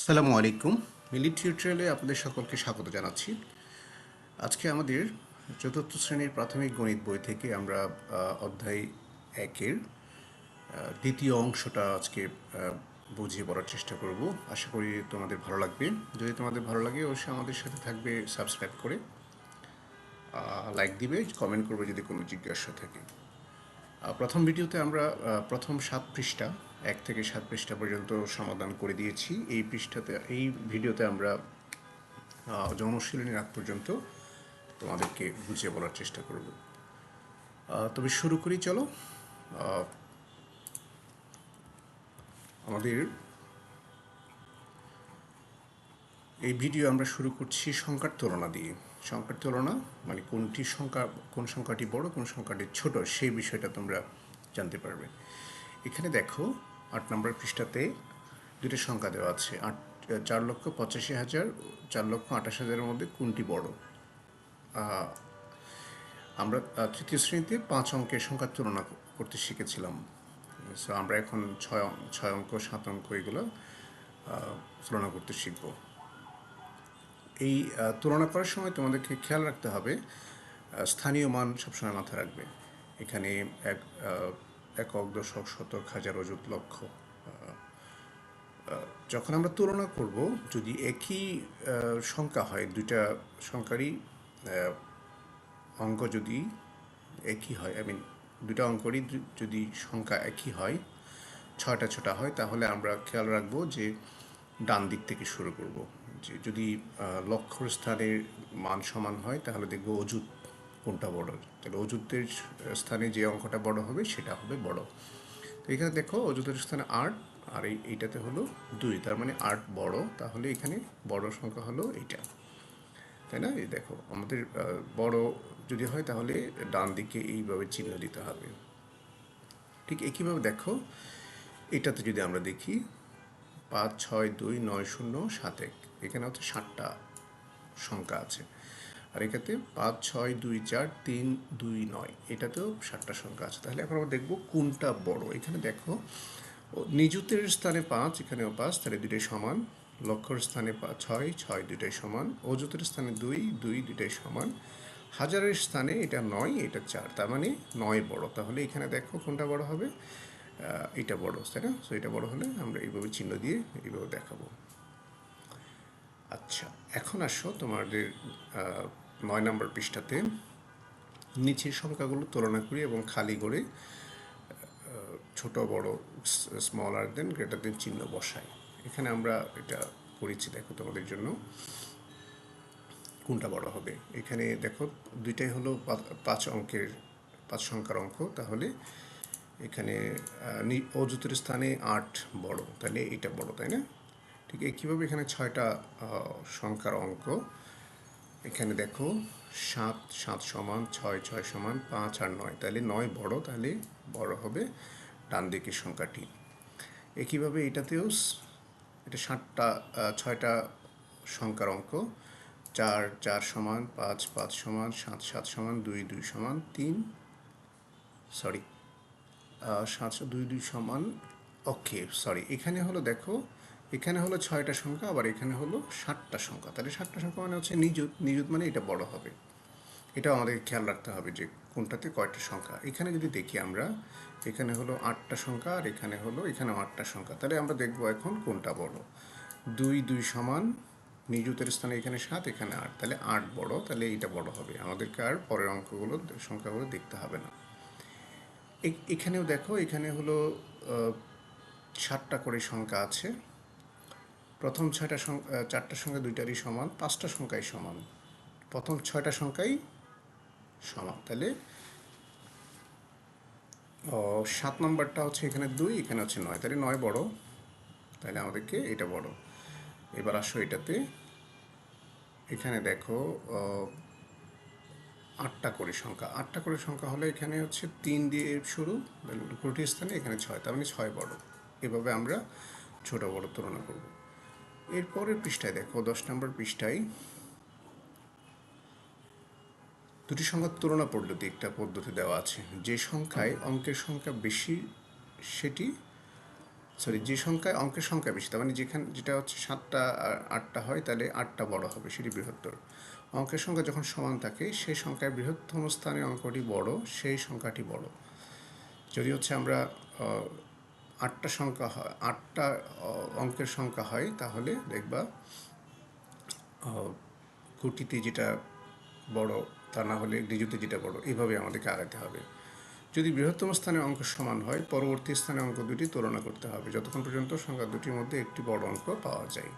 আসসালামু আলাইকুম। মিলি টিউটোরিয়ালে আপনাদের সকলকে স্বাগত জানাচ্ছি। আজকে আমাদের চতুর্থ শ্রেণির প্রাথমিক গণিত বই থেকে আমরা অধ্যায় একের দ্বিতীয় অংশটা আজকে বুঝিয়ে পড়ার চেষ্টা করব। আশা করি তোমাদের ভালো লাগবে। যদি তোমাদের ভালো লাগে, অবশ্যই আমাদের সাথে থাকবে, সাবস্ক্রাইব করে লাইক দিবে, কমেন্ট করবে যদি কোনো জিজ্ঞাসা থাকে। প্রথম ভিডিওতে আমরা প্রথম সাত পৃষ্ঠা এক থেকে সাত পৃষ্ঠা পর্যন্ত সমাধান করে দিয়েছি। এই পৃষ্ঠাতে এই ভিডিওতে আমরা আহ, যৌনশীলনী রাগ পর্যন্ত তোমাদেরকে বুঝিয়ে বলার চেষ্টা করব। তবে শুরু করি চলো। আমাদের এই ভিডিও আমরা শুরু করছি সংখ্যার তুলনা দিয়ে। সংখ্যার তুলনা মানে কোনটি সংখ্যা কোন সংখ্যাটি বড় কোন সংখ্যাটি ছোট সেই বিষয়টা তোমরা জানতে পারবে। এখানে দেখো আট নম্বর পৃষ্ঠাতে দুটো সংখ্যা দেওয়া আছে। আট, চার লক্ষ পঁচাশি হাজার, চার লক্ষ আঠাশ হাজারের মধ্যে কোনটি বড়? আমরা তৃতীয় শ্রেণীতে পাঁচ অঙ্কের সংখ্যার তুলনা করতে শিখেছিলাম। সো আমরা এখন ছয় ছয় অঙ্ক, সাত অঙ্ক এগুলো তুলনা করতে শিখব। এই তুলনা করার সময় তোমাদেরকে খেয়াল রাখতে হবে স্থানীয় মান সবসময় মাথায় রাখবে। এখানে এক একক দশক শতক হাজার অযুত লক্ষ। যখন আমরা তুলনা করব যদি একই সংখ্যা হয় দুইটা সংখ্যারই অঙ্ক যদি একই হয় আই মিন দুটো অঙ্করই যদি সংখ্যা একই হয় ছয়টা ছটা হয় তাহলে আমরা খেয়াল রাখব যে ডান দিক থেকে শুরু করব। যে যদি আহ, লক্ষ্যর স্থানের মান সমান হয় তাহলে দেখব অজুত কোনটা বড়? তাহলে অজুতের স্থানে যে অঙ্কটা বড় হবে সেটা হবে বড়। তো এখানে দেখো অজুতের স্থানে আট, আর এই, এইটাতে হলো দুই। তার মানে আট বড়, তাহলে এখানে বড় সংখ্যা হলো এইটা। তাই না? এই দেখো, আমাদের বড় যদি হয় তাহলে ডান দিকে এইভাবে চিহ্ন দিতে হবে। ঠিক একইভাবে দেখো, এটাতে যদি আমরা দেখি, পাঁচ, ছয়, দুই, নয়, শূন্য, সাত, এক। এখানে হচ্ছে ষাটটা সংখ্যা আছে। আর এখানে পাঁচ, ছয়, দুই, চার, তিন, দুই, নয়, এটাতেও ষাটটা সংখ্যা আছে। তাহলে এখন আমরা দেখব কোনটা বড়। এখানে দেখো নিযুতের স্থানে পাঁচ, এখানেও পাঁচ, তাহলে দুটোই সমান। লক্ষর স্থানে ছয় ছয় দুটাই সমান। অযুতের স্থানে দুই দুই দুটাই সমান। হাজারের স্থানে এটা নয়, এটা চার, তার মানে নয় বড়। তাহলে এখানে দেখো কোনটা বড় হবে? এটা বড়, তাই না? সো এটা বড় হলে আমরা এইভাবে চিহ্ন দিয়ে এইভাবে দেখাবো। আচ্ছা এখন আসো তোমাদের নয় নম্বর পৃষ্ঠাতে, নিচের সংখ্যাগুলো তুলনা করি এবং খালি করে ছোট, বড় স্মল আর দেন গ্রেটার দেন চিহ্ন বসাই। এখানে আমরা এটা করেছি, দেখো তোমাদের জন্য কোনটা বড় হবে। এখানে দেখো দুইটাই হলো পাঁচ অঙ্কের, পাঁচ সংখ্যার অঙ্ক, তাহলে এখানে অযুতের স্থানে আট বড়, তাহলে এটা বড়, তাই না? ঠিক একইভাবে এখানে ছয়টা সংখ্যার অঙ্ক এখানে দেখো, সাত সাত সমান ছয় ছয় সমান পাঁচ আর নয়। তাহলে নয় বড়, তাহলে বড় হবে ডান দিকের সংখ্যাটি। একইভাবে এটাতেও এটা সাতটা ছয়টা সংখ্যার অঙ্ক। চার চার সমান পাঁচ পাঁচ সমান সাত সাত সমান দুই দুই সমান তিন সরি সাত, দুই দুই সমান ওকে সরি এখানে হলো দেখো এখানে হলো ছয়টা সংখ্যা, আবার এখানে হলো ষাটটা সংখ্যা। তাহলে ষাটটা সংখ্যা মানে হচ্ছে নিযুত নিযুত মানে এটা বড় হবে। এটাও আমাদের খেয়াল রাখতে হবে যে কোনটাতে কয়টা সংখ্যা। এখানে যদি দেখি আমরা, এখানে হলো আটটা সংখ্যা আর এখানে হলো, এখানেও আটটা সংখ্যা। তাহলে আমরা দেখব এখন কোনটা বড়। দুই দুই সমান, নিযুতের স্থানে এখানে সাত, এখানে আট। তাহলে আট বড়, তাহলে এইটা বড় হবে। আমাদেরকে আর পরের অঙ্কগুলো, সংখ্যাগুলো দেখতে হবে না। এখানেও দেখো, এখানে হলো ষাটটা করে সংখ্যা আছে। প্রথম ছয়টা চারটা সংখ্যা দুইটারই সমান, পাঁচটা সংখ্যাই সমান। প্রথম ছয়টা সংখ্যাই সমান। তাহলে সাত নম্বরটা হচ্ছে এখানে দুই, এখানে হচ্ছে নয়। তাহলে নয় বড়। তাহলে আমাদেরকে এটা বড়। এবার আসো এটাতে। এখানে দেখো আটটা করে সংখ্যা। আটটা করে সংখ্যা হলে এখানে হচ্ছে তিন দিয়ে শুরু কোটি স্থানে এখানে ছয়। তার মানে ছয় বড়। এভাবে আমরা ছোট বড় তুলনা করব। এরপরের পৃষ্ঠায় দেখো, দশ নম্বর পৃষ্ঠায়। দুটি সংখ্যার তুলনা পদ্ধতি একটা পদ্ধতি দেওয়া আছে। যে সংখ্যায় অঙ্কের সংখ্যা বেশি, সেটি সরি যে সংখ্যায় অঙ্কের সংখ্যা বেশি, তার মানে যেখানে, যেটা হচ্ছে সাতটা আর আটটা হয়, তাহলে আটটা বড় হবে, সেটি বৃহত্তর। অঙ্কের সংখ্যা যখন সমান থাকে, সেই সংখ্যায় বৃহত্তম স্থানে অঙ্কটি বড়, সেই সংখ্যাটি বড়। যদি হচ্ছে আমরা আটটা সংখ্যা হয়, আটটা অঙ্কের সংখ্যা হয়, তাহলে দেখবা কোটিতে যেটা বড়, তা না হলে ডিজিটে যেটা বড় এইভাবে আমাদেরকে আগাতে হবে। যদি বৃহত্তম স্থানে অঙ্ক সমান হয়, পরবর্তী স্থানে অঙ্ক দুটি তুলনা করতে হবে। যতক্ষণ পর্যন্ত সংখ্যা দুটির মধ্যে একটি বড় অঙ্ক পাওয়া যায়।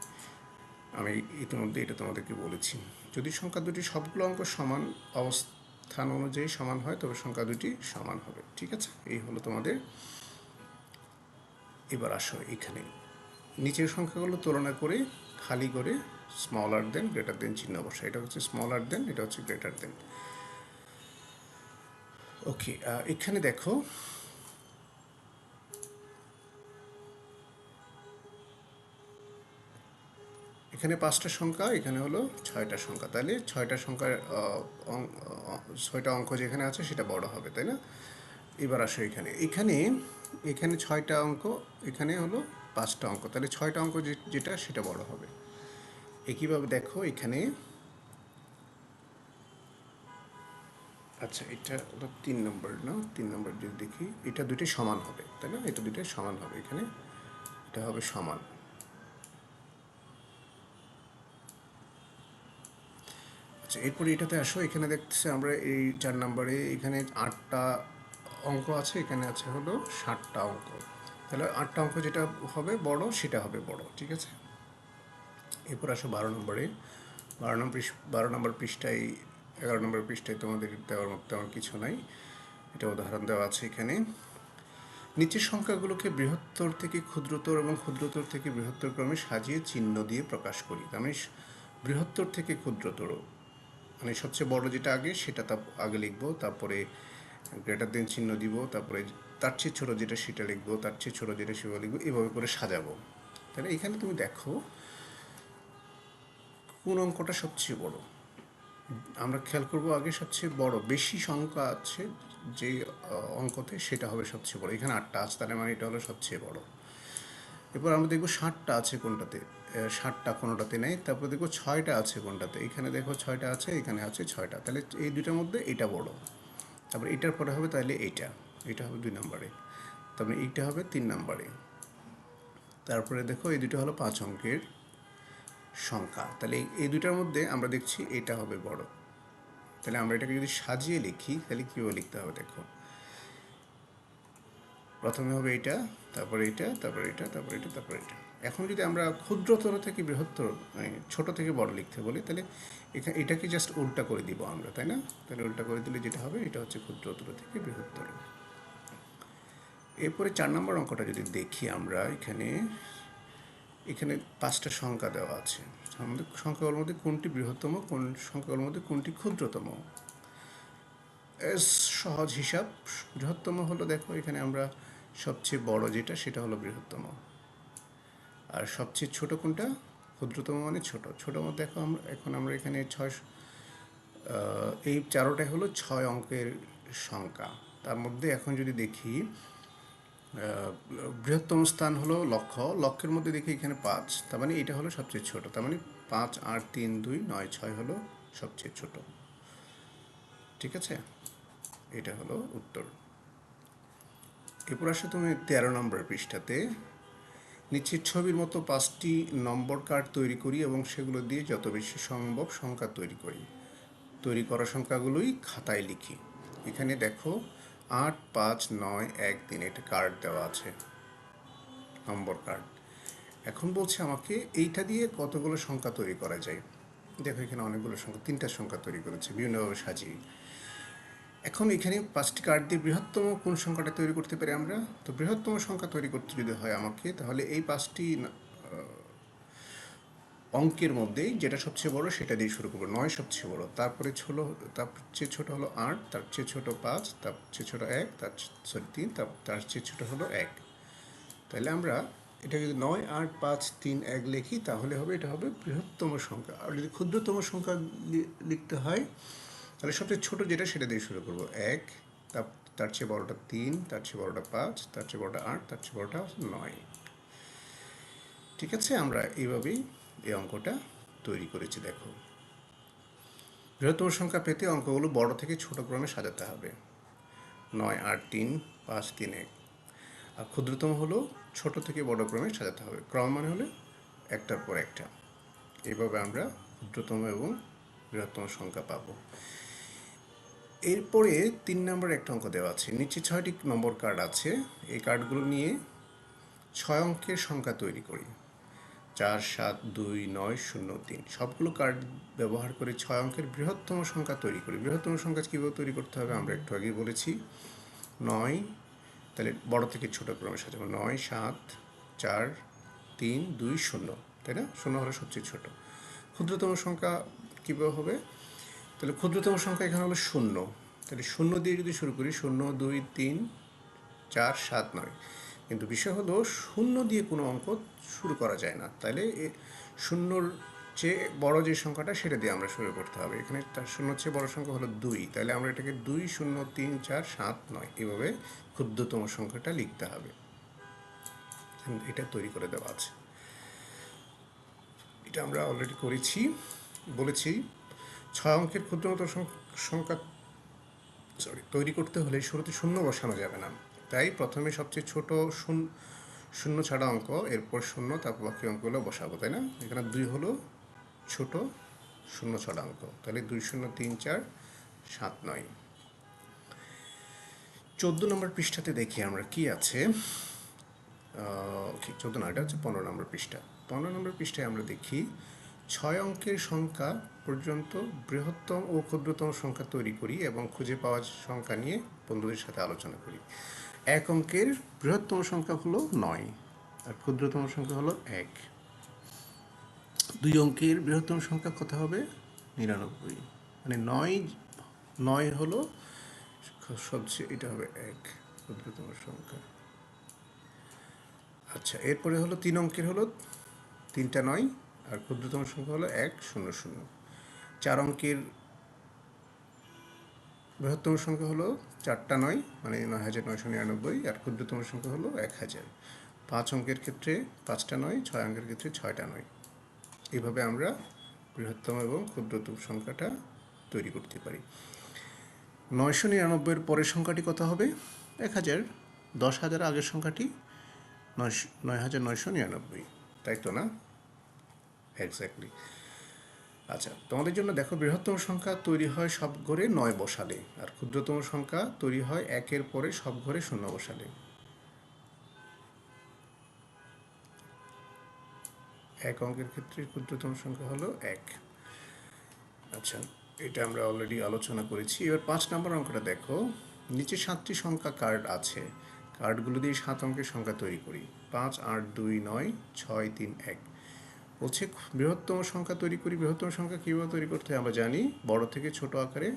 আমি ইতিমধ্যে এটা তোমাদেরকে বলেছি। যদি সংখ্যা দুটি সবগুলো অঙ্ক সমান অবস্থান অনুযায়ী সমান হয়, তবে সংখ্যা দুটি সমান হবে। ঠিক আছে? এই হলো তোমাদের এবার আসো এখানে। নিচের সংখ্যাগুলো তুলনা করে, খালি করে স্মলার দেন গ্রেটার দেন চিহ্ন বসা এটা হচ্ছে স্মলার দেন এটা হচ্ছে গ্রেটার দেন ওকে এখানে দেখো, এখানে পাঁচটা সংখ্যা, এখানে হলো ছয়টা সংখ্যা। তাহলে ছয়টা সংখ্যার ছয়টা অঙ্ক যেখানে আছে সেটা বড় হবে, তাই না? এবার আসো এখানে। এখানে এখানে ছয়টা অঙ্ক, এখানে হলো পাঁচটা অঙ্ক। তাহলে ছয়টা অঙ্ক যেটা সেটা বড় হবে। একইভাবে দেখো এখানে আচ্ছা এটা হলো তিন নম্বর, না? তিন নম্বর যদি দেখি, এটা দুটোই সমান হবে, তাই না? এটা দুটোই সমান হবে এখানে। এটা হবে সমান। আচ্ছা এরপরে এটাতে আসো, এখানে দেখতেছি আমরা এই চার নম্বরে এখানে আটটা অঙ্ক আছে, এখানে আছে হলো ষাটটা অঙ্ক। তাহলে আটটা অঙ্ক যেটা হবে বড়, সেটা হবে বড়, ঠিক আছে? এরপর আসো বারো নম্বরে। বারো নম্বর বারো নম্বর পৃষ্ঠায়, এগারো নম্বর পৃষ্ঠায় তোমাদের দেওয়ার মতো তেমন কিছু নাই। এটা উদাহরণ দেওয়া আছে এখানে। নিচের সংখ্যাগুলোকে বৃহত্তর থেকে ক্ষুদ্রতর এবং ক্ষুদ্রতর থেকে বৃহত্তর ক্রমে সাজিয়ে চিহ্ন দিয়ে প্রকাশ করি। তার মানে বৃহত্তর থেকে ক্ষুদ্রতর। মানে সবচেয়ে বড় যেটা আগে, সেটা তা আগে লিখব, তারপরে গ্রেটার দেন চিহ্ন দিব, তারপরে তার চেয়ে ছোটো যেটা সেটা লিখব, তার চেয়ে ছোটো যেটা সেটা লিখব, এভাবে করে সাজাবো। তাহলে এখানে তুমি দেখো, কোন অঙ্কটা সবচেয়ে বড়। আমরা খেয়াল করব আগে সবচেয়ে বড়, বেশি সংখ্যা আছে যে অঙ্কতে সেটা হবে সবচেয়ে বড়। এখানে আটটা আছে তাহলে মানে এটা হলো সবচেয়ে বড়। এরপর আমরা দেখব ষাটটা আছে কোনটাতে ষাটটা কোনোটাতে নেই, তারপর দেখব ছয়টা আছে কোনটাতে। এখানে দেখো ছয়টা আছে, এখানে আছে ছয়টা। তাহলে এই দুটার মধ্যে এটা বড়। তারপর এটার পরে হবে তাহলে এইটা এটা হবে দুই নম্বরে। তারপরে এইটা হবে তিন নম্বরে। তারপরে দেখো এই দুটো হলো পাঁচ অঙ্কের সংখ্যা। তাহলে এই- দুটার মধ্যে আমরা দেখছি এটা হবে বড়। তাহলে আমরা এটাকে যদি সাজিয়ে লিখি, তাহলে কীভাবে লিখতে হবে দেখো। প্রথমে হবে এটা তারপরে এটা তারপরে এটা তারপরে এটা তারপরে এটা এখন যদি আমরা ক্ষুদ্রতর থেকে বৃহত্তর মানে ছোট থেকে বড় লিখতে বলি, তাহলে এখানে এটাকে জাস্ট উল্টা করে দিব আমরা, তাই না? তাহলে উল্টা করে দিলে যেটা হবে, এটা হচ্ছে ক্ষুদ্রতর থেকে বৃহত্তর। এরপরে চার নম্বর অঙ্কটা যদি দেখি আমরা, এখানে এখানে পাঁচটা সংখ্যা দেওয়া আছে। আমাদের সংখ্যাগুলোর মধ্যে কোনটি বৃহত্তম, কোন সংখ্যাগুলোর মধ্যে কোনটি ক্ষুদ্রতম? সহজ হিসাব, বৃহত্তম হলো দেখো, এখানে আমরা সবচেয়ে বড় যেটা, সেটা হলো বৃহত্তম। আর সবচেয়ে ছোট কোনটা? ক্ষুদ্রতম মানে ছোট। ছোট মধ্যে দেখো আমরা, এখন আমরা এখানে ছয় এই চারোটাই হলো ছয় অঙ্কের সংখ্যা। তার মধ্যে এখন যদি দেখি বৃহত্তম স্থান হলো লক্ষ। লক্ষের মধ্যে দেখি এখানে পাঁচ। তার মানে এটা হলো সবচেয়ে ছোট। তার মানে পাঁচ, আট, তিন, দুই, নয়, ছয় হলো সবচেয়ে ছোট। ঠিক আছে? এটা হলো উত্তর। এরপর আসে তুমি তেরো নম্বর পৃষ্ঠাতে। নিচের ছবির মতো পাঁচটি নম্বর কার্ড তৈরি করি এবং সেগুলো দিয়ে যত বেশি সম্ভব সংখ্যা তৈরি করি। তৈরি করা সংখ্যাগুলোই খাতায় লিখি। এখানে দেখো, আট, পাঁচ, নয়, এক, তিন এটা কার্ড দেওয়া আছে। Number card. এখন বলছে আমাকে, এইটা দিয়ে কতগুলো সংখ্যা তৈরি করা যায়? দেখো এখানে অনেকগুলো সংখ্যা, তিনটা সংখ্যা তৈরি করেছে বিভিন্নভাবে সাজিয়ে। এখন এখানে পাঁচটি কার্ড দিয়ে বৃহত্তম কোন সংখ্যাটা তৈরি করতে পারি আমরা? তো বৃহত্তম সংখ্যা তৈরি করতে যদি হয় আমাকে, তাহলে এই পাঁচটি অঙ্কের মধ্যে যেটা সবচেয়ে বড় সেটা দিয়ে শুরু করব। নয় সবচেয়ে বড়। তারপরে ছোলো, তার চেয়ে ছোট হলো আট, তার চেয়ে ছোট পাঁচ, তার চেয়ে ছোট এক, তার সরি তিন, তার চেয়ে ছোট হলো এক। তাহলে আমরা এটা যদি নয়, আট, পাঁচ, তিন, এক লিখি, তাহলে হবে, এটা হবে বৃহত্তম সংখ্যা। আর যদি ক্ষুদ্রতম সংখ্যা লিখতে হয় তাহলে সবচেয়ে ছোট যেটা সেটা দিয়ে শুরু করব। এক তার চেয়ে বড়টা তিন, তার চেয়ে বড়টা পাঁচ, তার চেয়ে বড়টা আট, তার চেয়ে বড়টা নয়। ঠিক আছে, আমরা এইভাবেই এই অঙ্কটা তৈরি করেছি, দেখো। বৃহত্তম সংখ্যা পেতে অঙ্কগুলো বড় থেকে ছোট ক্রমে সাজাতে হবে। নয়, আট, তিন, পাঁচ, তিন, এক। আর ক্ষুদ্রতম হলো ছোট থেকে বড় ক্রমে সাজাতে হবে। ক্রম মানে হলে একটার পর একটা। এইভাবে আমরা ক্ষুদ্রতম এবং বৃহত্তম সংখ্যা পাবো। এরপরে তিন নম্বর একটা অঙ্ক দেওয়া আছে। নিচে ছয়টি নম্বর কার্ড আছে। এই কার্ডগুলো নিয়ে ছয় অঙ্কের সংখ্যা তৈরি করি। চার, সাত, দুই, নয়, শূন্য, তিন। সবগুলো কার্ড ব্যবহার করে ছয় অঙ্কের বৃহত্তম সংখ্যা তৈরি করি। বৃহত্তম সংখ্যা কীভাবে তৈরি করতে হবে আমরা একটু আগেই বলেছি। নয়, তাহলে বড় থেকে ছোট ক্রমে সাজাবো। নয়, সাত, চার, তিন, দুই, শূন্য। তাই না? শূন্য হলো সবচেয়ে ছোট। ক্ষুদ্রতম সংখ্যা কীভাবে হবে? তাহলে ক্ষুদ্রতম সংখ্যা এখানে হলো শূন্য। তাহলে শূন্য দিয়ে যদি শুরু করি, শূন্য, দুই, তিন, চার, সাত, নয়। কিন্তু বিষয় হলো শূন্য দিয়ে কোনো অঙ্ক শুরু করা যায় না। তাহলে শূন্যর চেয়ে বড় যে সংখ্যাটা, সেটা দিয়ে আমরা শুরু করতে হবে। এখানে তার শূন্যর চেয়ে বড় সংখ্যা হলো দুই। তাহলে আমরা এটাকে দুই, শূন্য, তিন, চার, সাত, নয় এভাবে ক্ষুদ্রতম সংখ্যাটা লিখতে হবে। এটা তৈরি করে দেওয়া আছে। এটা আমরা অলরেডি করেছি, বলেছি। ছয় অঙ্কের ক্ষুদ্রতম সংখ্যা সরি তৈরি করতে হলে শুরুতে শূন্য বসানো যাবে না। তাই প্রথমে সবচেয়ে ছোট শূন্য ছাড়া অঙ্ক, এরপর শূন্য, তারপর বাকি অঙ্কগুলো বসাবো, তাই না? এখানে দুই হলো ছোট শূন্য ছড়া অঙ্ক, তাহলে দুই শূন্য তিন চার সাত নয়। চোদ্দ নম্বর পৃষ্ঠাতে দেখি আমরা কি আছে। চোদ্দ না, এটা হচ্ছে পনেরো নম্বর পৃষ্ঠা। পনেরো নম্বর পৃষ্ঠায় আমরা দেখি ছয় অঙ্কের সংখ্যা পর্যন্ত বৃহত্তম ও ক্ষুদ্রতম সংখ্যা তৈরি করি এবং খুঁজে পাওয়া সংখ্যা নিয়ে বন্ধুদের সাথে আলোচনা করি। এক অঙ্কের বৃহত্তম সংখ্যা হলো নয়, আর ক্ষুদ্রতম সংখ্যা হলো এক। দুই অঙ্কের বৃহত্তম সংখ্যা কত হবে? নিরানব্বই। মানে নয় নয় হলো সবচেয়ে, এটা হবে এক ক্ষুদ্রতম সংখ্যা। আচ্ছা এরপরে হলো তিন অঙ্কের হলো তিনটা নয়, আর ক্ষুদ্রতম সংখ্যা হলো এক শূন্য শূন্য। চার অঙ্কের বৃহত্তম সংখ্যা হলো চারটা নয় মানে নয় হাজার নয়শো নিরানব্বই, আর ক্ষুদ্রতম সংখ্যা হলো এক হাজার। পাঁচ অঙ্কের ক্ষেত্রে পাঁচটা নয়, ছয় অঙ্কের ক্ষেত্রে ছয়টা নয়। এভাবে আমরা বৃহত্তম এবং ক্ষুদ্রতম সংখ্যাটা তৈরি করতে পারি। নয়শো নিরানব্বইয়ের পরের সংখ্যাটি কত হবে? এক হাজার। দশ হাজার আগের সংখ্যাটি নয় নয় হাজার নয়শো নিরানব্বই। তাই তো না? এক্স্যাক্টলি আচ্ছা তোমাদের জন্য দেখো বৃহত্তম সংখ্যা তৈরি হয় সব ঘরে নয় বসালে, আর ক্ষুদ্রতম সংখ্যা তৈরি হয় একের পরে সব ঘরে শূন্য বসালে। এক অঙ্কের ক্ষেত্রে ক্ষুদ্রতম সংখ্যা হলো এক। আচ্ছা এটা আমরা অলরেডি আলোচনা করেছি। এবার পাঁচ নম্বর অঙ্কটা দেখো। নিচে সাতটি সংখ্যা কার্ড আছে। কার্ডগুলো দিয়ে সাত অঙ্কের সংখ্যা তৈরি করি। পাঁচ, আট, দুই, নয়, ছয়, তিন, এক। বলছে, বৃহত্তম সংখ্যা তৈরি করি, বৃহত্তম সংখ্যা কীভাবে তৈরি করতে হয় আমরা জানি, বড় থেকে ছোট আকারে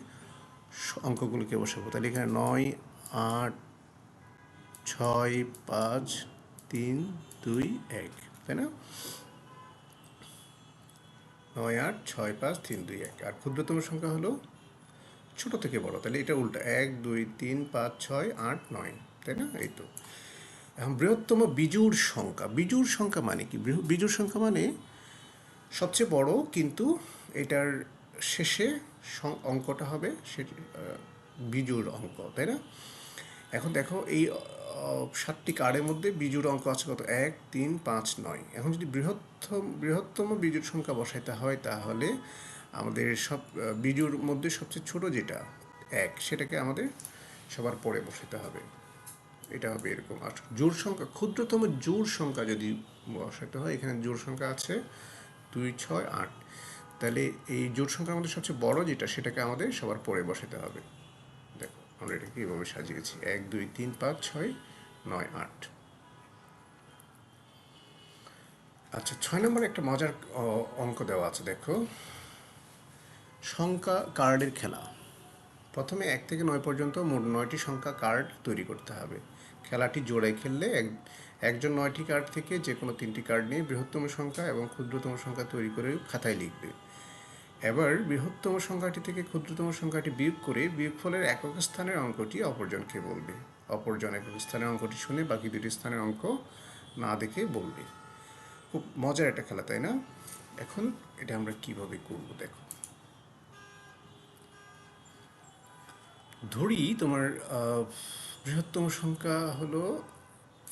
অঙ্কগুলোকে বসাবো। তাহলে এখানে নয়, আট, ছয়, পাঁচ, তিন, দুই, এক, তাই না? নয়, আট, ছয়, পাঁচ, তিন, দুই, এক, আর ক্ষুদ্রতম সংখ্যা হলো ছোট থেকে বড়। তাহলে এটা উল্টা, এক, দুই, তিন, পাঁচ, ছয়, আট, নয়, তাই না? এই তো। এখন বৃহত্তম বিজুর সংখ্যা বিজুর সংখ্যা মানে কি? বিজুর সংখ্যা মানে সবচেয়ে বড় কিন্তু এটার শেষে অঙ্কটা হবে সে বিজুর অঙ্ক, তাই না? এখন দেখো এই সাতটি কার্ডের মধ্যে বিজুর অঙ্ক আছে কত? এক, তিন, পাঁচ, নয়। এখন যদি বৃহত্তম বৃহত্তম বিজুর সংখ্যা বসাইতে হয় তাহলে আমাদের সব বিজুর মধ্যে সবচেয়ে ছোট যেটা, এক, সেটাকে আমাদের সবার পরে বসাতে হবে। এটা হবে এরকম। আর জোর সংখ্যা, ক্ষুদ্রতম জোর সংখ্যা যদি বসাতে হয়, এখানে জোর সংখ্যা আছে দুই, ছয়, আট। তাহলে এই জোট সংখ্যার মধ্যে সবচেয়ে বড় যেটা, সেটাকে আমাদের সবার পরে বসাতে হবে। দেখো, আমরা এটাকে এইভাবে সাজিয়েছি। এক, দুই, তিন, পাঁচ, ছয়, নয়, আট। আচ্ছা ছয় নম্বর একটা মজার অঙ্ক দেওয়া আছে, দেখো। সংখ্যা কার্ডের খেলা। প্রথমে এক থেকে নয় পর্যন্ত মোট নয়টি সংখ্যা কার্ড তৈরি করতে হবে। খেলাটি জোড়ায় খেললে এক একজন নয়টি কার্ড থেকে যে কোনো তিনটি কার্ড নিয়ে বৃহত্তম সংখ্যা এবং ক্ষুদ্রতম সংখ্যা তৈরি করে খাতায় লিখবে। এবার বৃহত্তম সংখ্যাটি থেকে ক্ষুদ্রতম সংখ্যাটি বিয়োগ করে বিয়োগফলের একক স্থানের অঙ্কটি অপরজনকে বলবে। অপরজন একক স্থানের অঙ্কটি শুনে বাকি দুটি স্থানের অঙ্ক না দেখে বলবে। খুব মজার একটা খেলা, তাই না? এখন এটা আমরা কীভাবে করব দেখো। ধরি তোমার বৃহত্তম সংখ্যা হলো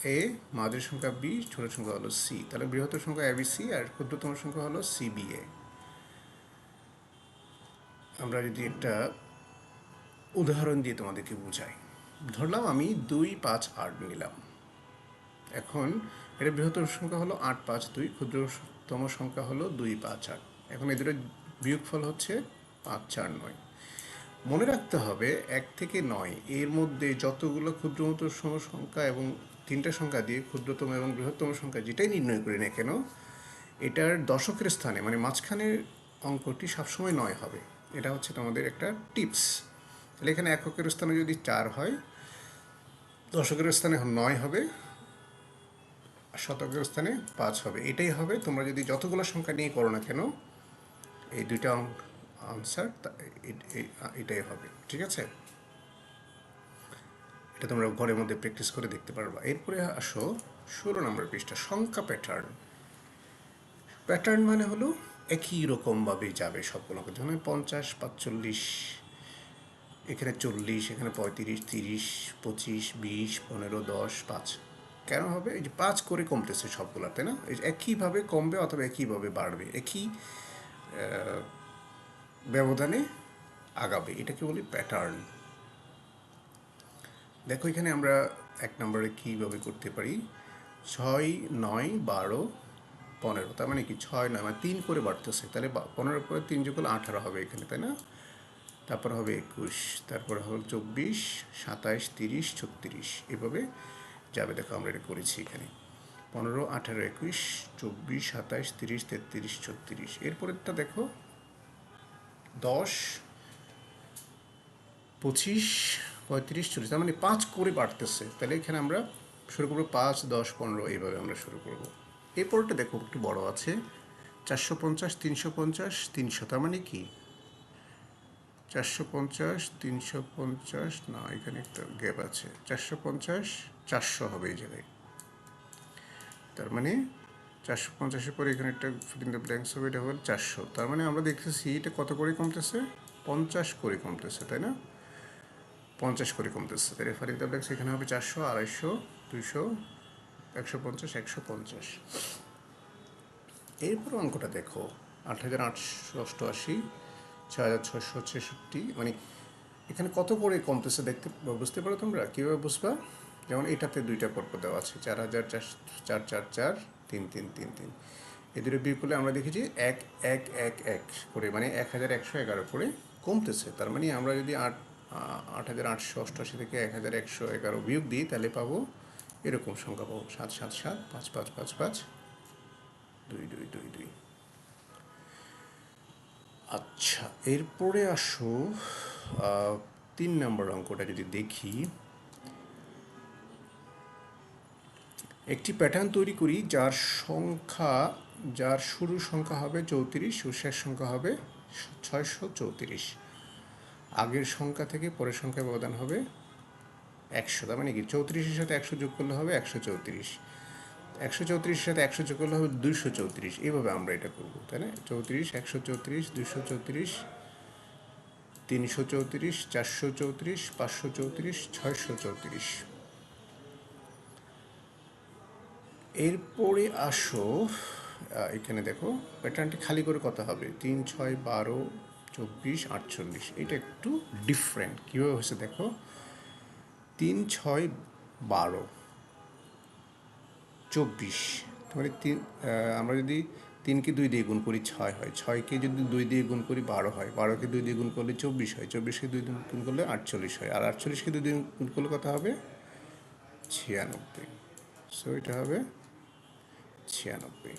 এ মাঝের সংখ্যা বি ছোট সংখ্যা হলো সি তাহলে বৃহত্তম সংখ্যা এ বি সি আর ক্ষুদ্রতম সংখ্যা হলো সি বি এ আমরা যদি একটা উদাহরণ দিয়ে তোমাদেরকে বোঝাই। ধরলাম আমি দুই, পাঁচ, আট নিলাম। এখন এটা বৃহত্তম সংখ্যা হলো আট, পাঁচ, দুই, ক্ষুদ্রতম সংখ্যা হলো দুই, পাঁচ, আট। এখন এদের বিয়োগফল হচ্ছে পাঁচ, চার, নয়। মনে রাখতে হবে এক থেকে নয়, এর মধ্যে যতগুলো ক্ষুদ্রতম সংখ্যা এবং তিনটা সংখ্যা দিয়ে ক্ষুদ্রতম এবং বৃহত্তম সংখ্যা যেটাই নির্ণয় করি না কেন, এটার দশকের স্থানে মানে মাঝখানের অঙ্কটি সবসময় নয় হবে। এটা হচ্ছে তোমাদের একটা টিপস। তাহলে এখানে এককের স্থানে যদি চার হয়, দশকের স্থানে নয় হবে শতকের স্থানে পাঁচ হবে। এটাই হবে, তোমরা যদি যতগুলো সংখ্যা নিয়ে করো না কেন, এই দুইটা আনসার এটাই হবে। ঠিক আছে? এটা তোমরা ঘরের মধ্যে প্র্যাকটিস করে দেখতে পারবা। এরপরে আসো, ষোলো নম্বর পৃষ্ঠা, সংখ্যা প্যাটার্ন প্যাটার্ন মানে হলো একই রকমভাবে যাবে সবগুলো। যেমন পঞ্চাশ, পাঁচচল্লিশ, এখানে চল্লিশ, এখানে পঁয়ত্রিশ, তিরিশ, পঁচিশ, বিশ, পনেরো, দশ, পাঁচ। কেন হবে? এই যে পাঁচ করে কমতেছে সবগুলো, তাই না? এই একইভাবে কমবে অথবা একইভাবে বাড়বে, একই ব্যবধানে আগাবে। এটাকে বলি প্যাটার্ন দেখো, এখানে আমরা এক নম্বরে কীভাবে করতে পারি? ছয়, নয়, বারো, পনেরো। তার মানে কি? ছয়, নয় মানে তিন করে বাড়তেছে। তাহলে পনেরো পরে তিন যোগ করলে আঠারো হবে এখানে, তাই না? তারপর হবে একুশ, তারপর হল চব্বিশ, সাতাইশ, তিরিশ, ছত্রিশ। এভাবে যাবে। দেখো, আমরা এটা করেছি এখানে। পনেরো, আঠারো, একুশ, চব্বিশ, সাতাইশ, তিরিশ, তেত্রিশ, ছত্রিশ। এরপরেরটা দেখো, দশ, পঁচিশ পঁয়ত্রিশ, চল্লিশ, তার মানে পাঁচ করে বাড়তেছে। তাহলে এখানে আমরা শুরু করব পাঁচ, দশ, পনেরো, এইভাবে আমরা শুরু করব। এই পরেরটা দেখো, একটু বড় আছে। চারশো পঞ্চাশ, তিনশো পঞ্চাশ, তিনশো, তার মানে কি? চারশো পঞ্চাশ, তিনশো পঞ্চাশ, না, এখানে একটা গ্যাপ আছে। চারশো পঞ্চাশ, চারশো হবে এই জায়গায়। তার মানে চারশো পঞ্চাশের পরে এখানে একটা ফিলিং দ্য ব্ল্যাঙ্কস হবে, এটা হবে চারশো। তার মানে আমরা দেখতেছি এটা কত করে কমতেছে? পঞ্চাশ করে কমতেছে, তাই না? পঞ্চাশ করে কমতেছে। তাহলে ফিলিং দ্য ব্ল্যাঙ্কস এখানে হবে চারশো, আড়াইশো, দুইশো, একশো পঞ্চাশ একশো পঞ্চাশ। এরপর অঙ্কটা দেখো। আট হাজার আটশো অষ্টআশি, ছয় হাজার ছশো ছেষট্টি মানে এখানে কত করে কমতেছে দেখতে, বুঝতে পারো তোমরা? কীভাবে বুঝবা? যেমন এটাতে দুইটা পর্ব দেওয়া আছে, চার হাজার চার চার চার তিন তিন তিন তিন। এই দুটো বিয়োগ করলে আমরা দেখেছি এক এক এক এক করে মানে এক হাজার একশো এগারো করে কমতেছে। তার মানে আমরা যদি আট আট হাজার আটশো অষ্টআশি থেকে এক হাজার একশো এগারো বিয়োগ দিই তাহলে পাবো এরকম সংখ্যা পাবো। সাত সাত সাত, পাঁচ পাঁচ পাঁচ পাঁচ, দুই দুই দুই দুই। আচ্ছা এরপরে আসো তিন নম্বর অঙ্কটা যদি দেখি। একটি প্যাটার্ন তৈরি করি, যার সংখ্যা, যার শুরুর সংখ্যা হবে চৌত্রিশ ও শেষ সংখ্যা হবে ছয়শো চৌত্রিশ। আগের সংখ্যা থেকে পরের সংখ্যা ব্যবধান হবে একশো। তার মানে কি? চৌত্রিশের সাথে একশো যোগ করলে হবে একশো চৌত্রিশ। একশো চৌত্রিশের সাথে একশো যোগ করলে হবে দুইশো চৌত্রিশ। এইভাবে আমরা এটা করব, তাই না? চৌত্রিশ, একশো চৌত্রিশ দুশো চৌত্রিশ, তিনশো চৌত্রিশ, চারশো চৌত্রিশ, পাঁচশো চৌত্রিশ, ছয়শো চৌত্রিশ। এরপরে আসো এখানে দেখো প্যাটার্নটি খালি করে কথা হবে। তিন, ছয়, বারো চব্বিশ, আটচল্লিশ। এটা একটু ডিফারেন্ট কীভাবে হয়েছে দেখো? তিন, ছয়, বারো। চব্বিশ। মানে তিন আমরা যদি তিনকে দুই দিয়ে গুণ করি ছয় হয়। ছয়কে যদি দুই দিয়ে গুণ করি বারো হয়। বারোকে দুই দিয়ে গুণ করলে চব্বিশ হয়। চব্বিশকে দুই দিয়ে গুণ করলে আটচল্লিশ হয়। আর আটচল্লিশকে দুই দিয়ে গুণ করলে কত হবে? ছিয়ানব্বই। সো এটা হবে ছিয়ানব্বই।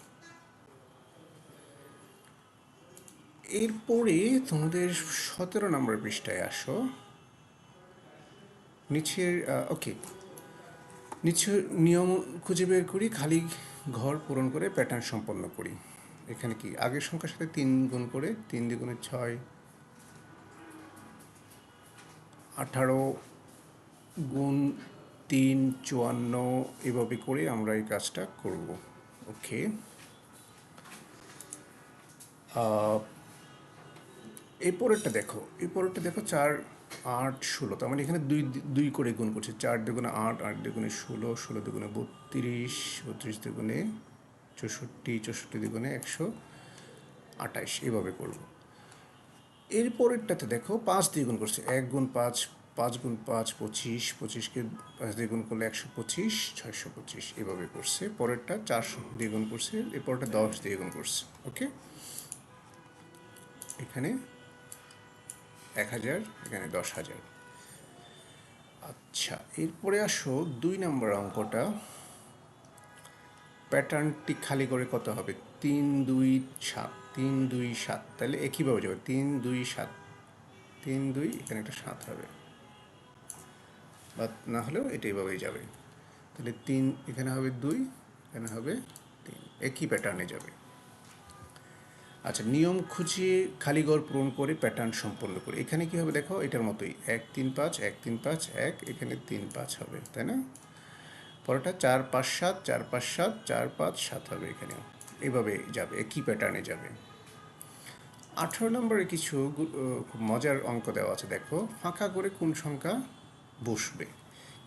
এরপরে তোমাদের সতেরো নম্বর পৃষ্ঠায় আসো। নিচের ওকে নিচে নিয়ম খুঁজে বের করি, খালি ঘর পূরণ করে প্যাটার্ন সম্পন্ন করি। এখানে কি? আগের সংখ্যার সাথে তিন গুণ করে, তিন দ্বিগুণে ছয়, আঠারো গুণ তিন, চুয়ান্ন, এভাবে করে আমরা এই কাজটা করব। ওকে এই পরেরটা দেখো, এই পরেরটা দেখো চার, আট, ষোলো, তার মানে এখানে দুই দুই করে গুণ করছে, চার দুগুণে আট আট দুগুণে ষোলো ষোলো দুগুণে বত্রিশ বত্রিশ দুগুণে চৌষট্টি চৌষট্টি দুগুণে একশো আঠাইশ, এভাবে করব। এর পরেরটাতে দেখো পাঁচ দিয়ে গুণ করছে, এক গুণ পাঁচ পাঁচ গুণ পাঁচ, পঁচিশ, পঁচিশকে পাঁচ দিয়ে গুণ করলে একশো পঁচিশ, ছয়শো পঁচিশ, এভাবে করছে। পরেরটা চারশো দিয়ে গুণ করছে এর পরেরটা দশ দিয়ে গুণ করছে, ওকে? এখানে এক হাজার, এখানে দশ হাজার। আচ্ছা এরপরে আসো দুই নম্বর অঙ্কটা। প্যাটার্নটি খালি করে কত হবে? তিন, দুই, সাত। তিন, দুই, সাত। তাহলে একইভাবে যাবে। তিন, দুই, সাত। তিন, দুই, এখানে একটা সাত হবে। বা না হলেও এটা এইভাবেই যাবে। তাহলে তিন, এখানে হবে দুই, এখানে হবে তিন। একই প্যাটার্নে যাবে। আচ্ছা নিয়ম খুঁজিয়ে খালি ঘর পূরণ করে প্যাটার্ন সম্পন্ন করে। এখানে কি হবে দেখো? এটার মতোই। এক, তিন, পাঁচ, এক, তিন, পাঁচ, এক, এখানে তিন, পাঁচ হবে, তাই না? পরেরটা চার, পাঁচ, সাত, চার, পাঁচ, সাত, চার, পাঁচ, সাত হবে এখানেও। এভাবে যাবে, একই প্যাটার্নে যাবে। আঠারো নম্বরে কিছু খুব মজার অঙ্ক দেওয়া আছে। দেখো, ফাঁকা করে কোন সংখ্যা বসবে?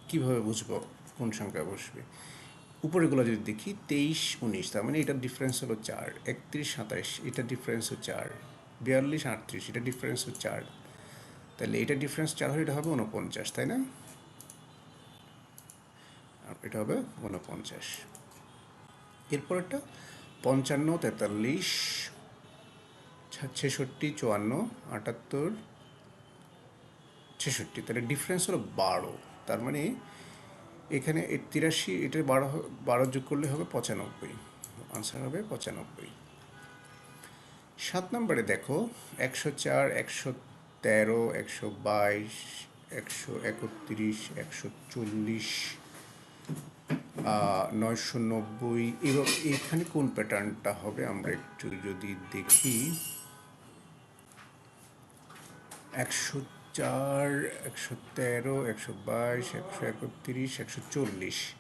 কীভাবে বুঝব কোন সংখ্যা বসবে? উপরেগুলো যদি দেখি, তেইশ, উনিশ, তার মানে এটার ডিফারেন্স হলো চার। একত্রিশ, সাতাইশ, এটা ডিফারেন্স হলো চার। বিয়াল্লিশ, আটত্রিশ, এটা ডিফারেন্স হলো চার। তাহলে এটা ডিফারেন্স চার হলে এটা হবে উনপঞ্চাশ তাই না? এটা হবে উনপঞ্চাশ এরপরটা পঞ্চান্ন, তেতাল্লিশ, ছেষট্টি, চুয়ান্ন, আটাত্তর, ছেষট্টি। তাহলে ডিফারেন্স হলো বারো। তার মানে এখানে তিরাশি এটা বারো বারো যোগ করলে হবে পঁচানব্বই। আনসার হবে পঁচানব্বই। সাত নম্বরে দেখো, একশো চার, একশো তেরো, একশো বাইশ, একশো একত্রিশ, একশো চল্লিশ নয়শো নব্বই। এবং, এখানে কোন প্যাটার্নটা হবে আমরা একটু যদি দেখি? একশো চার, একশো তেরো, একশো বাইশ, একশো একত্রিশ, একশো চল্লিশ।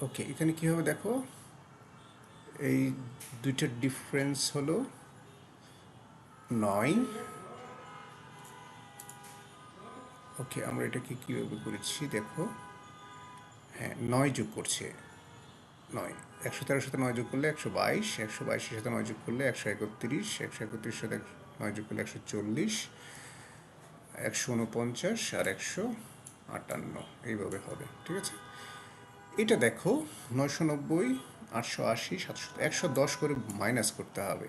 ওকে, এখানে কী হবে দেখো? এই দুইটার ডিফারেন্স হলো নয়। ওকে, আমরা এটাকে কীভাবে করেছি দেখো? হ্যাঁ নয় যোগ করছে। নয়, একশো তেরোর সাথে নয় যোগ করলে একশো বাইশ, একশো বাইশের সাথে নয় যোগ করলে একশো একত্রিশ, একশো একত্রিশের সাথে এক- নয় যোগ করলে একশো চল্লিশ, একশো উনপঞ্চাশ আর একশো আটান্ন। এইভাবে হবে, ঠিক আছে? এটা দেখো, নয়শো নব্বই, আটশো আশি, সাতশো, একশো দশ করে মাইনাস করতে হবে।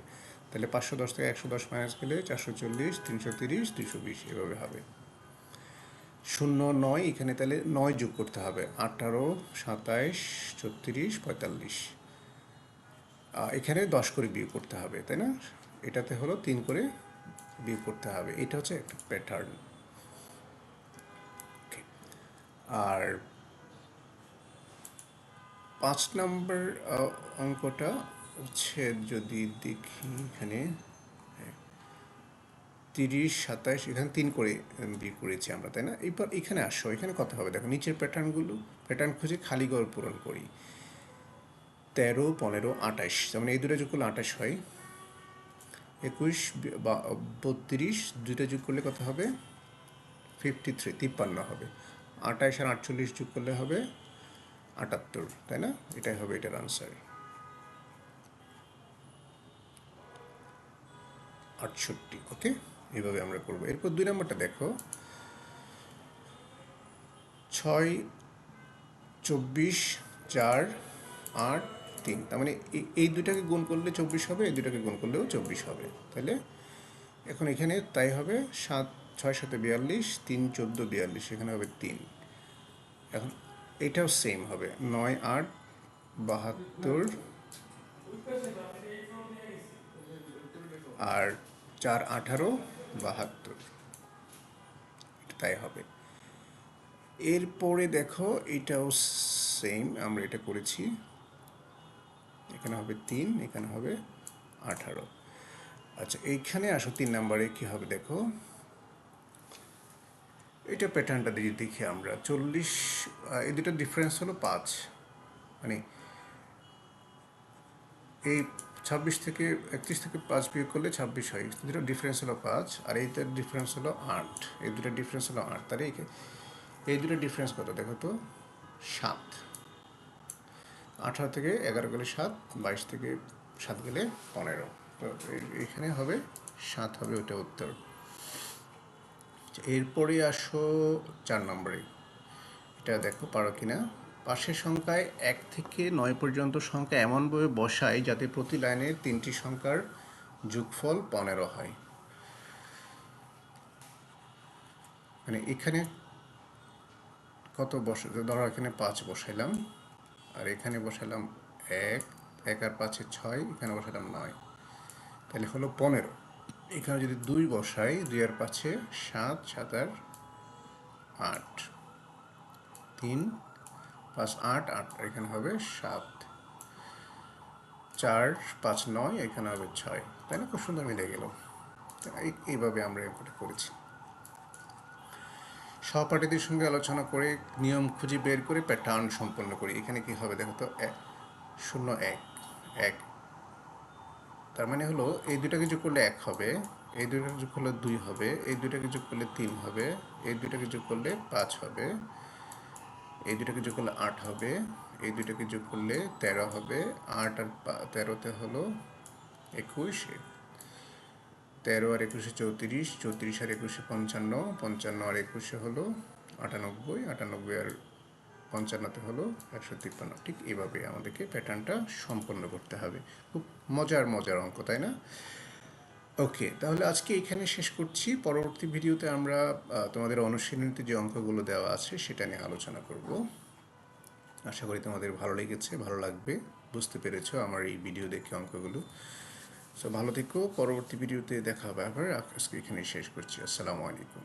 তাহলে পাঁচশো দশ থেকে একশো দশ মাইনাস করলে চারশো চল্লিশ, তিনশো তিরিশ দুশো বিশ, এভাবে হবে। শূন্য নয়, এখানে তাহলে নয় যোগ করতে হবে। আঠারো, সাতাইশ, ছত্রিশ, পঁয়তাল্লিশ। এখানে দশ করে বিয়োগ করতে হবে, তাই না? এটাতে হলো তিন করে বিয়োগ করতে হবে। এটা হচ্ছে একটা প্যাটার্ন আর পাঁচ নম্বর অঙ্কটা হচ্ছে যদি দেখি এখানে হ্যাঁ, তিরিশ সাতাইশ এখানে তিন করে বিয়ে করেছি আমরা তাই না? এরপর এখানে আসো এখানে কত হবে। দেখো নিচের প্যাটার্নগুলো প্যাটার্ন খুঁজে খালি ঘর পূরণ করি। তেরো পনেরো আঠাশ যেমন এই দুটো করলে আঠাশ হয়। একুশ, বা বত্রিশ, দুইটা যোগ করলে কত হবে? ফিফটি থ্রি তিপ্পান্ন হবে। আঠাশ আর আটচল্লিশ যোগ করলে হবে আটাত্তর, তাই না? এটাই হবে এটার আনসার আটষট্টি ওকে এইভাবে আমরা করব। এরপর দুই নম্বরটা দেখো। ছয়, চব্বিশ, চার, আট তিন তার মানে এই- দুটাকে গুণ করলে চব্বিশ হবে, এই দুটাকে গুণ করলেও চব্বিশ হবে। তাহলে এখন এখানে তাই হবে সাত, ছয় সাথে বিয়াল্লিশ, তিন, চোদ্দ, বিয়াল্লিশ, এখানে হবে তিন। এখন এটাও সেম হবে, নয়, আট, বাহাত্তর, আর চার, আঠারো, বাহাত্তর। তাই হবে। এরপরে দেখো এটাও সেম আমরা এটা করেছি। এখানে হবে তিন, এখানে হবে আঠারো। আচ্ছা এইখানে আসো তিন নাম্বারে, কি হবে দেখো? এটা প্যাটার্নটা যদি দেখি আমরা। চল্লিশ এই দুটোর ডিফারেন্স হলো পাঁচ। মানে এই ছাব্বিশ থেকে একত্রিশ থেকে পাঁচ বিয়োগ করলে ছাব্বিশ হয়। দুটো ডিফারেন্স হলো পাঁচ, আর এইটার ডিফারেন্স হলো আট। এই দুটো ডিফারেন্স হলো আট। তাহলে এই দুটো ডিফারেন্স কত দেখো তো? সাত। আঠারো থেকে এগারো গেলে সাত, বাইশ থেকে সাত গেলে পনেরো। তো এখানে হবে সাত হবে ওটা উত্তর। এরপরে আসো চার নম্বরে। এটা দেখো পারো কিনা? পাশের সংখ্যায় এক থেকে নয় পর্যন্ত সংখ্যা এমনভাবে বসায় যাতে প্রতি লাইনে তিনটি সংখ্যার যোগফল পনেরো হয়। মানে এখানে কত বস ধরো এখানে পাঁচ বসাইলাম। আর এখানে বসালাম এক এক আর পাঁচে ছয়, এখানে বসালাম নয়। তাহলে হলো পনেরো। এখানে যদি দুই বসাই, দুই আর পাঁচে সাত সাত আর আট। তিন, পাঁচ আট আট, এখানে হবে সাত। চার, পাঁচ নয়, এখানে হবে ছয়। তাই না খুব সুন্দর মিলে গেল। এই- এইভাবে আমরা এটা করেছি। সহপাঠীদের সঙ্গে আলোচনা করে নিয়ম খুঁজে বের করে প্যাটার্ন সম্পন্ন করি। এখানে কি হবে দেখো তো? এক, শূন্য এক এক। তার মানে হলো এই দুটাকে যোগ করলে এক হবে, এই দুটাকে যোগ করলে দুই হবে, এই দুটাকে যোগ করলে তিন হবে, এই দুটাকে যোগ করলে পাঁচ হবে, এই দুটাকে যোগ করলে আট হবে, এই দুটাকে যোগ করলে তেরো হবে, আট আর তেরোতে হলো একুশ। তেরো আর একুশে চৌত্রিশ চৌত্রিশ আর একুশে পঞ্চান্ন পঞ্চান্ন আর একুশে হলো আটানব্বই আটানব্বই আর পঞ্চান্নতে হলো একশো তিপ্পান্ন। ঠিক এভাবে আমাদেরকে প্যাটার্নটা সম্পন্ন করতে হবে। খুব মজার মজার অঙ্ক, তাই না? ওকে, তাহলে আজকে এখানে শেষ করছি। পরবর্তী ভিডিওতে আমরা তোমাদের অনুশীলনীতে যে অঙ্কগুলো দেওয়া আছে সেটা নিয়ে আলোচনা করব। আশা করি তোমাদের ভালো লেগেছে, ভালো লাগবে। বুঝতে পেরেছ আমার এই ভিডিও দেখে অঙ্কগুলো। সো ভালো থেকো পরবর্তী ভিডিওতে দেখা হবে আবার। আজকে এখানে শেষ করছি। আসসালামু আলাইকুম।